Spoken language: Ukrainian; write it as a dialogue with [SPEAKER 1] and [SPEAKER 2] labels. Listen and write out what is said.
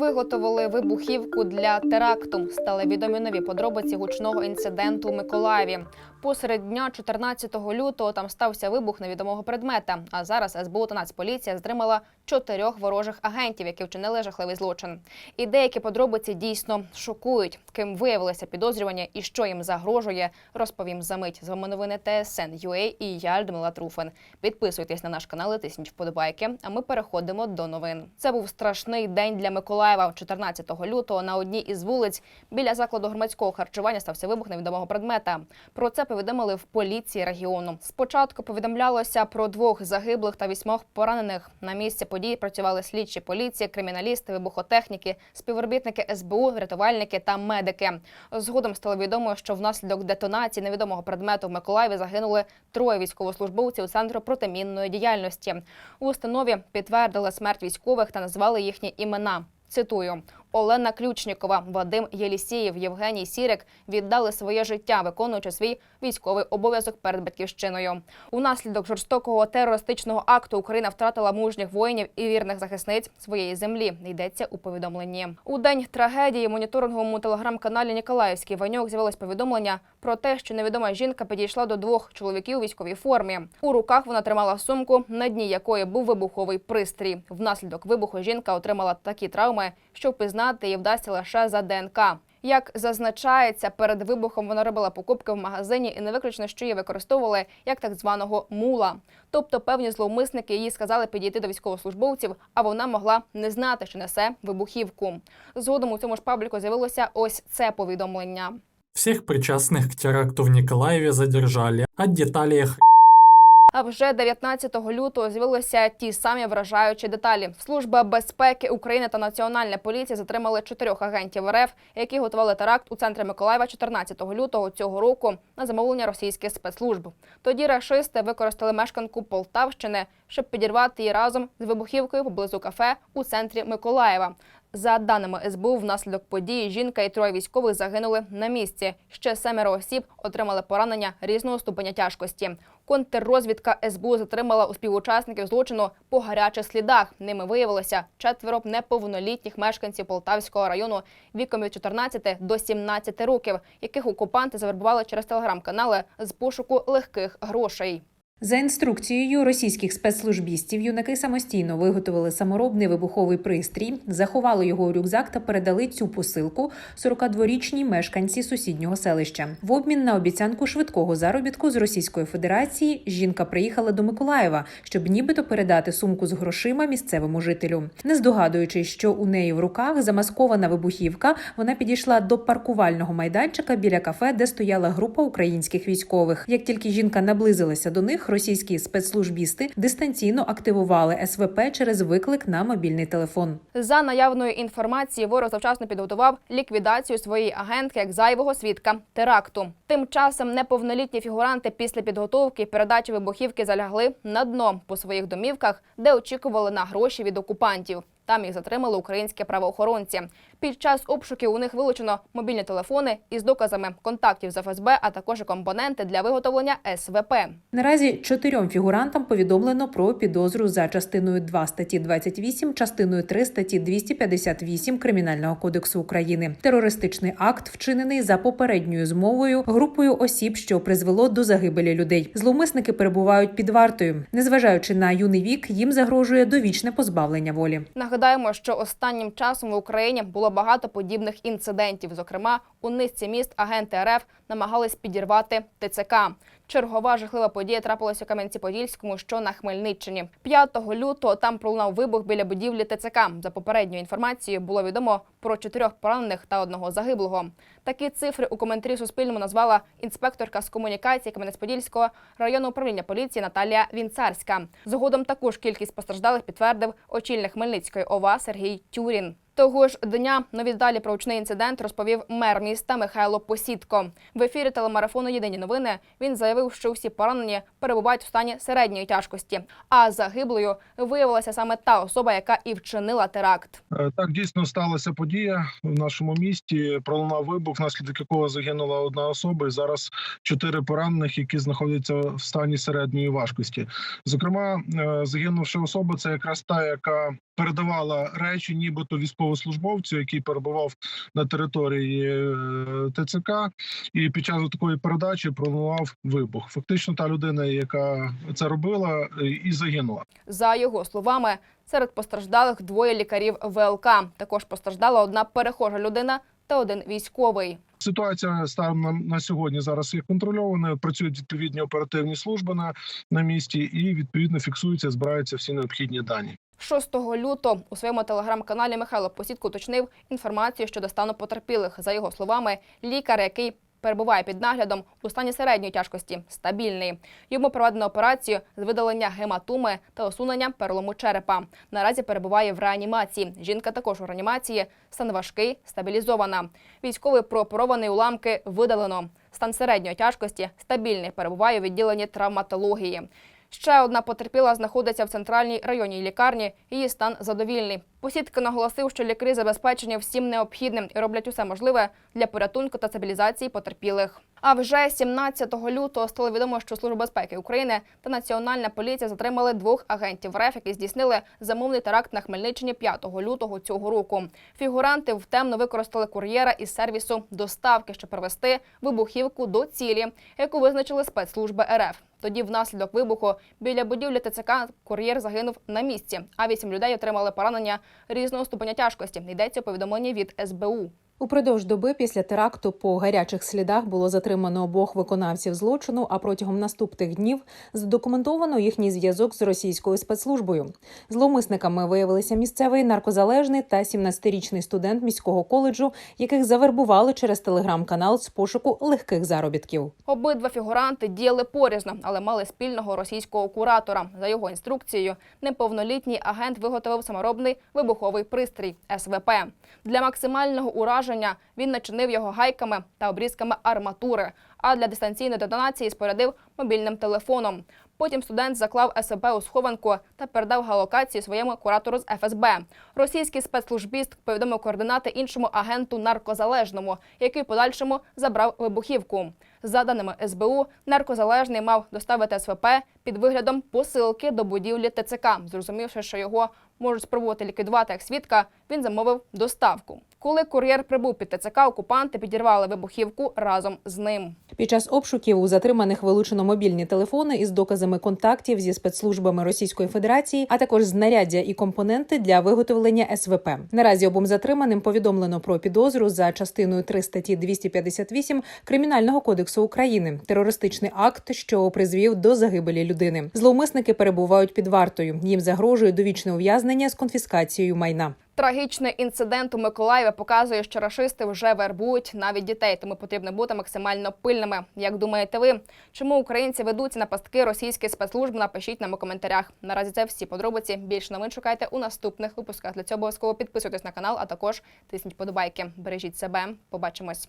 [SPEAKER 1] Виготовили вибухівку для теракту. Стали відомі нові подробиці гучного інциденту у Миколаєві. Посеред дня 14 лютого там стався вибух невідомого предмета. А зараз СБУ та Нацполіція затримала чотирьох ворожих агентів, які вчинили жахливий злочин. І деякі подробиці дійсно шокують. Ким виявилися підозрювані і що їм загрожує, розповім за мить. З вами новини ТСН UA і я Людмила Труфен. Підписуйтесь на наш канал, і тисніть вподобайки. А ми переходимо до новин. Це був страшний день для Миколаєва. 14 лютого на одній із вулиць біля закладу громадського харчування стався вибух невідомого предмета. Про це повідомили в поліції регіону. Спочатку повідомлялося про двох загиблих та вісьмох поранених. На місці події працювали слідчі поліції, криміналісти, вибухотехніки, співробітники СБУ, рятувальники та медики. Згодом стало відомо, що внаслідок детонації невідомого предмету в Миколаєві загинули троє військовослужбовців центру протимінної діяльності. У установі підтвердили смерть військових та назвали їхні імена. Цитую. Олена Ключнікова, Вадим Єлісєєв, Євгеній Сірик віддали своє життя, виконуючи свій військовий обов'язок перед батьківщиною. Унаслідок жорстокого терористичного акту Україна втратила мужніх воїнів і вірних захисниць своєї землі. Йдеться у повідомленні. У день трагедії моніторинговому телеграм-каналі Ніколаївський Ваньок з'явилось повідомлення про те, що невідома жінка підійшла до двох чоловіків у військовій формі. У руках вона тримала сумку, на дні якої був вибуховий пристрій. Внаслідок вибуху жінка отримала такі травми, що впізнати її вдасться лише за ДНК. Як зазначається, перед вибухом вона робила покупки в магазині і не виключно, що її використовували як так званого мула. Тобто певні зловмисники їй сказали підійти до військовослужбовців, а вона могла не знати, що несе вибухівку. Згодом у цьому ж пабліку з'явилося ось це повідомлення.
[SPEAKER 2] Всех причастных к теракту в Николаеве задержали. О деталях
[SPEAKER 1] А вже 19 лютого з'явилися ті самі вражаючі деталі. Служба безпеки України та Національна поліція затримали чотирьох агентів РФ, які готували теракт у центрі Миколаєва 14 лютого цього року на замовлення російських спецслужб. Тоді рашисти використали мешканку Полтавщини, щоб підірвати її разом з вибухівкою поблизу кафе у центрі Миколаєва. За даними СБУ, внаслідок події жінка і троє військових загинули на місці. Ще семеро осіб отримали поранення різного ступеня тяжкості. Контррозвідка СБУ затримала у співучасників злочину по гарячих слідах. Ними виявилося четверо неповнолітніх мешканців Полтавського району віком від 14 до 17 років, яких окупанти завербували через телеграм-канали з пошуку легких грошей.
[SPEAKER 3] За інструкцією російських спецслужбістів, юнаки самостійно виготовили саморобний вибуховий пристрій, заховали його у рюкзак та передали цю посилку 42-річній мешканці сусіднього селища. В обмін на обіцянку швидкого заробітку з Російської Федерації жінка приїхала до Миколаєва, щоб нібито передати сумку з грошима місцевому жителю. Не здогадуючись, що у неї в руках замаскована вибухівка, вона підійшла до паркувального майданчика біля кафе, де стояла група українських військових. Як тільки жінка наблизилася до них, російські спецслужбісти дистанційно активували СВП через виклик на мобільний телефон.
[SPEAKER 1] За наявною інформацією, ворог завчасно підготував ліквідацію своєї агентки як зайвого свідка теракту. Тим часом неповнолітні фігуранти після підготовки передачі вибухівки залягли на дно по своїх домівках, де очікували на гроші від окупантів. Там їх затримали українські правоохоронці. Під час обшуків у них вилучено мобільні телефони із доказами контактів з ФСБ, а також компоненти для виготовлення СВП.
[SPEAKER 3] Наразі чотирьом фігурантам повідомлено про підозру за частиною 2 статті 28, частиною 3 статті 258 Кримінального кодексу України. Терористичний акт вчинений за попередньою змовою групою осіб, що призвело до загибелі людей. Зловмисники перебувають під вартою. Незважаючи на юний вік, їм загрожує довічне позбавлення волі.
[SPEAKER 1] Нагадаємо, що останнім часом в Україні було багато подібних інцидентів. Зокрема, у низці міст агенти РФ намагались підірвати ТЦК. Чергова жахлива подія трапилася у Кам'янці-Подільському, що на Хмельниччині. 5 лютого там пролунав вибух біля будівлі ТЦК. За попередньою інформацією було відомо про чотирьох поранених та одного загиблого. Такі цифри у коментарі Суспільному назвала інспекторка з комунікації Кам'янець-Подільського районного управління поліції Наталія Вінцарська. Згодом також кількість постраждалих підтвердив очільник Хмельницької ОВА Сергій Тюрін. Того ж дня нові далі про гучний інцидент розповів мер міста Михайло Посідко. В ефірі телемарафону Єдині новини він заявив, що всі поранені перебувають в стані середньої тяжкості. А загиблою виявилася саме та особа, яка і вчинила теракт.
[SPEAKER 4] Е, Так дійсно сталася подія в нашому місті. Пролунав вибух, внаслідок якого загинула одна особа. І зараз чотири поранених, які знаходяться в стані середньої важкості. Зокрема, е, загинувша особа це якраз та, яка передавала речі, нібито військово військовослужбовцю, який перебував на території е, ТЦК, і під час такої передачі пролунав вибух. Фактично, та людина, яка це робила, е, і загинула.
[SPEAKER 1] За його словами, серед постраждалих двоє лікарів ВЛК. Також постраждала одна перехожа людина та один військовий.
[SPEAKER 4] Ситуація станом на, на сьогодні зараз є контрольованою. Працюють відповідні оперативні служби на, на місці, і відповідно фіксуються, збираються всі необхідні дані.
[SPEAKER 1] 6 лютого у своєму телеграм-каналі Михайло Посідко уточнив інформацію щодо стану потерпілих. За його словами, лікар, який перебуває під наглядом у стані середньої тяжкості, стабільний. Йому проведено операцію з видалення гематоми та усунення перелому черепа. Наразі перебуває в реанімації. Жінка також у реанімації. Стан важкий, стабілізована. Військовий прооперований уламки видалено. Стан середньої тяжкості стабільний. Перебуває у відділенні травматології. Ще одна потерпіла знаходиться в центральній районній лікарні. Її стан задовільний. Посідка наголосив, що лікарі забезпечені всім необхідним і роблять усе можливе для порятунку та стабілізації потерпілих. А вже 17 лютого стало відомо, що Служба безпеки України та Національна поліція затримали двох агентів РФ, які здійснили замовний теракт на Хмельниччині 5 лютого цього року. Фігуранти втемно використали кур'єра із сервісу доставки, щоб привезти вибухівку до цілі, яку визначили спецслужби РФ. Тоді, внаслідок вибуху, біля будівлі ТЦК кур'єр загинув на місці, а вісім людей отримали поранення різного ступеня тяжкості. Йдеться повідомлення від СБУ.
[SPEAKER 3] Упродовж доби після теракту по гарячих слідах було затримано обох виконавців злочину, а протягом наступних днів задокументовано їхній зв'язок з російською спецслужбою. Зловмисниками виявилися місцевий наркозалежний та 17-річний студент міського коледжу, яких завербували через телеграм-канал з пошуку легких заробітків.
[SPEAKER 1] Обидва фігуранти діяли порізно, але мали спільного російського куратора. За його інструкцією, неповнолітній агент виготовив саморобний вибуховий пристрій СВП. Для максимального ураження він начинив його гайками та обрізками арматури. А для дистанційної детонації спорядив мобільним телефоном. Потім студент заклав СВП у схованку та передав галокацію своєму куратору з ФСБ. Російський спецслужбіст повідомив координати іншому агенту наркозалежному, який в подальшому забрав вибухівку. За даними СБУ, наркозалежний мав доставити СВП під виглядом посилки до будівлі ТЦК. Зрозумівши, що його можуть спробувати ліквідувати як свідка, він замовив доставку. Коли кур'єр прибув під ТЦК, окупанти підірвали вибухівку разом з ним.
[SPEAKER 3] Під час обшуків у затриманих вилучено мобільні телефони із доказами контактів зі спецслужбами Російської Федерації, а також знаряддя і компоненти для виготовлення СВП. Наразі обом затриманим повідомлено про підозру за частиною 3 статті 258 Кримінального кодексу України терористичний акт, що призвів до загибелі людини. Зловмисники перебувають під вартою. Їм загрожує довічне ув'язнення з конфіскацією майна.
[SPEAKER 1] Трагічний інцидент у Миколаєві показує, що рашисти вже вербують навіть дітей, тому потрібно бути максимально пильними. Як думаєте ви, чому українці ведуться на пастки російських спецслужб? Напишіть нам у коментарях. Наразі це всі подробиці. Більше новин шукайте у наступних випусках. Для цього обов'язково підписуйтесь на канал, а також тисніть подобайки. Бережіть себе. Побачимось.